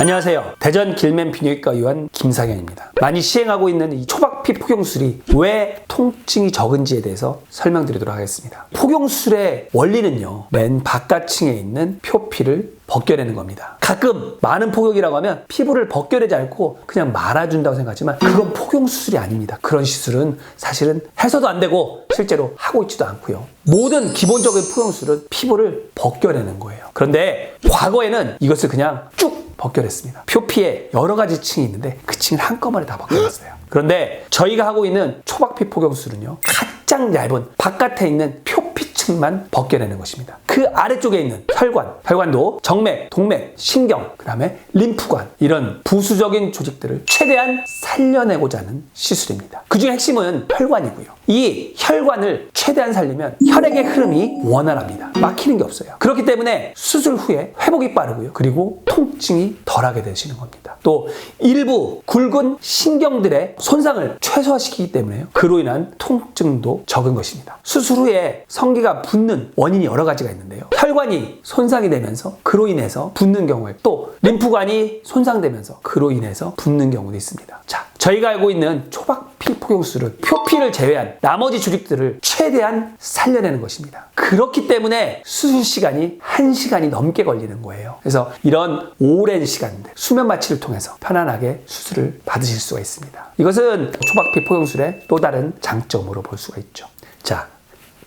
안녕하세요. 대전 길맨 비뇨기과 의원 김상현입니다. 많이 시행하고 있는 이 초박피 포경술이 왜 통증이 적은지에 대해서 설명드리도록 하겠습니다. 포경술의 원리는요, 맨 바깥층에 있는 표피를 벗겨내는 겁니다. 가끔 많은 포경이라고 하면 피부를 벗겨내지 않고 그냥 말아준다고 생각하지만 그건 포경수술이 아닙니다. 그런 시술은 사실은 해서도 안 되고 실제로 하고 있지도 않고요. 모든 기본적인 포경술은 피부를 벗겨내는 거예요. 그런데 과거에는 이것을 그냥 쭉 벗겨냈습니다. 표피에 여러 가지 층이 있는데 그 층을 한꺼번에 다 벗겨냈어요. 그런데 저희가 하고 있는 초박피 포경술은요. 가장 얇은 바깥에 있는 표피 층만 벗겨내는 것입니다. 그 아래쪽에 있는 혈관, 혈관도 정맥, 동맥, 신경, 그 다음에 림프관 이런 부수적인 조직들을 최대한 살려내고자 하는 시술입니다. 그 중에 핵심은 혈관이고요. 이 혈관을 최대한 살리면 혈액의 흐름이 원활합니다. 막히는 게 없어요. 그렇기 때문에 수술 후에 회복이 빠르고요. 그리고 통증이 덜하게 되시는 겁니다. 또 일부 굵은 신경들의 손상을 최소화시키기 때문에요. 그로 인한 통증도 적은 것입니다. 수술 후에 성기가 붓는 원인이 여러 가지가 있는데요. 혈관이 손상이 되면서 그로 인해서 붓는 경우에 또 림프관이 손상되면서 그로 인해서 붓는 경우도 있습니다. 자, 저희가 알고 있는 초박피 포경술은 표피를 제외한 나머지 조직들을 최대한 살려내는 것입니다. 그렇기 때문에 수술 시간이 1시간이 넘게 걸리는 거예요. 그래서 이런 오랜 시간들 수면 마취를 통해서 편안하게 수술을 받으실 수가 있습니다. 이것은 초박피 포경술의 또 다른 장점으로 볼 수가 있죠. 자,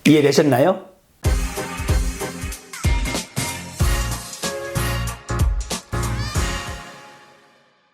이해되셨나요?